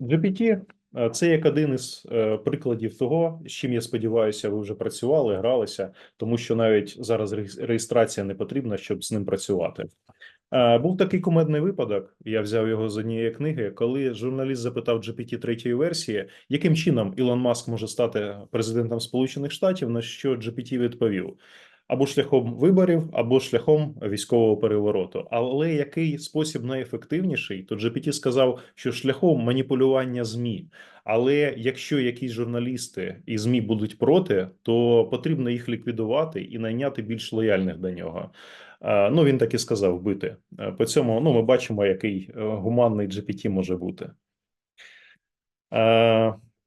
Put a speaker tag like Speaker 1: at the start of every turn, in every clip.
Speaker 1: GPT е, це як один із е, прикладів того, з чим я сподіваюся, ви вже працювали, гралися, тому що навіть зараз реєс- реєстрація не потрібна, щоб з ним працювати. Е, Був такий кумедний випадок. Я взяв його з однієї книги, коли журналіст запитав GPT третьої версії, яким чином Ілон Маск може стати президентом Сполучених Штатів, на що GPT відповів. Або шляхом виборів, або шляхом військового перевороту. Але який спосіб найефективніший? То GPT сказав, що шляхом маніпулювання змі. Але якщо якісь журналісти і змі будуть проти, то потрібно їх ліквідувати і найняти більш лояльних до нього. Ну він так і сказав вбити. Е, По цьому ну ми бачимо, який е, гуманний GPT може бути.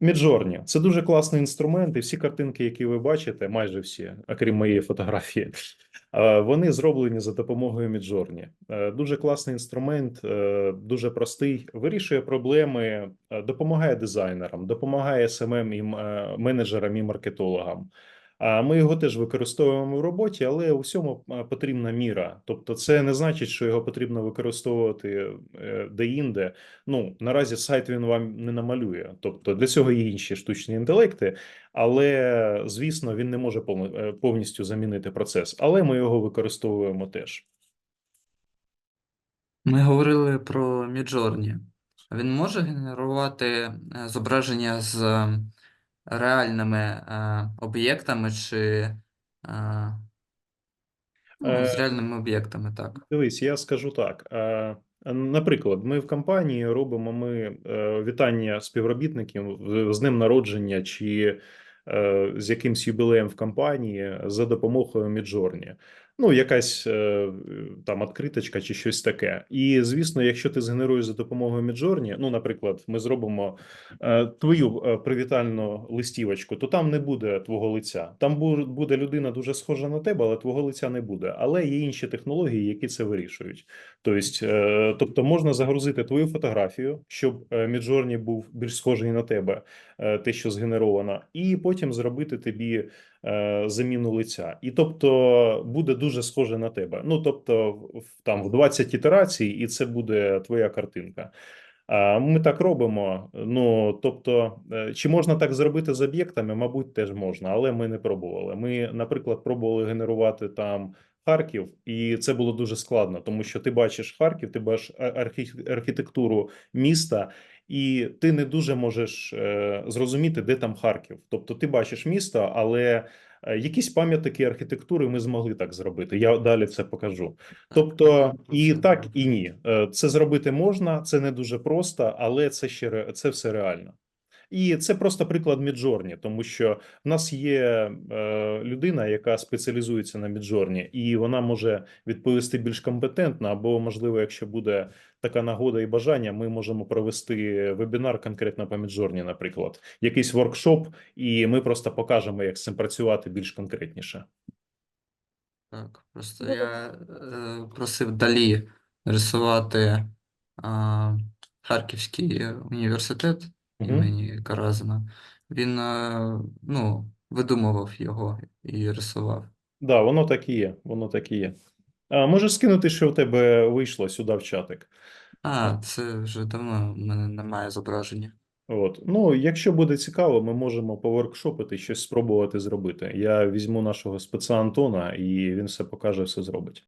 Speaker 1: Midjourney – це дуже класний інструмент, і всі картинки, які ви бачите, майже всі, окрім моєї фотографії, е, вони зроблені за допомогою Midjourney. Е, Дуже класний інструмент, е, дуже простий, вирішує проблеми, допомагає дизайнерам, допомагає самим і менеджерам і маркетологам. Ми його теж використовуємо в роботі, але у всьому потрібна міра. Тобто, це не значить, що його потрібно використовувати е, де-інде. Ну наразі сайт він вам не намалює. Тобто для цього є інші штучні інтелекти, але звісно, він не може е, повністю замінити процес. Але ми його використовуємо теж.
Speaker 2: Ми говорили про Midjourney. Він може генерувати е, зображення з реальними е, об'єктами чи е, ну, з
Speaker 1: Е,
Speaker 2: реальними об'єктами, так.
Speaker 1: Дивись, я скажу так. Е, Наприклад, ми в компанії робимо ми е, вітання співробітників з днем народження чи е, з якимсь юбілеєм в компанії за допомогою Midjourney. Ну, якась е, там відкриточка чи щось таке. І звісно, якщо ти згенеруєш за допомогою Midjourney, ну, наприклад, ми зробимо е, твою е, привітальну листівочку, то там не буде твого лиця. Там буде людина дуже схожа на тебе, але твого лиця не буде. Але є інші технології, які це вирішують. Тобто, тобто можна загрузити твою фотографію, щоб Midjourney був більш схожий на тебе, те, що згенеровано, і потім зробити тобі заміну лиця. І тобто буде дуже схоже на тебе. Ну тобто, в- там в 20 ітерацій, і це буде твоя картинка. А Ми так робимо. Ну тобто, е, чи можна так зробити з об'єктами? Мабуть, теж можна, але ми не пробували. Ми, наприклад, пробували генерувати там Харків, і це було дуже складно, тому що ти бачиш Харків, ти бачиш архі- архітектуру міста, і ти не дуже можеш е, зрозуміти, де там Харків. Тобто, ти бачиш місто, але якісь пам'ятники архітектури ми змогли так зробити. Я далі це покажу. Тобто і так, і ні. Е, Це зробити можна, це не дуже просто, але це ще це все реально. І це просто приклад Міджорні, тому що в нас є е, людина, яка спеціалізується на Міджорні, і вона може відповісти більш компетентно, або, можливо, якщо буде така нагода і бажання, ми можемо провести вебінар конкретно по Міджорні, наприклад, якийсь воркшоп, і ми просто покажемо, як з цим працювати більш конкретніше.
Speaker 2: Так, просто я е, просив Далі рисувати а, Харківський університет. Імені Каразина. Він е, ну, видумував його і рисував.
Speaker 1: Да, воно так і є. Воно так і є. А, можеш скинути, що в тебе вийшло сюди в чатик.
Speaker 2: А, це вже давно в мене немає зображення.
Speaker 1: От. Ну, якщо буде цікаво, ми можемо поворкшопити щось спробувати зробити. Я візьму нашого спеца Антона, і він все покаже, все зробить.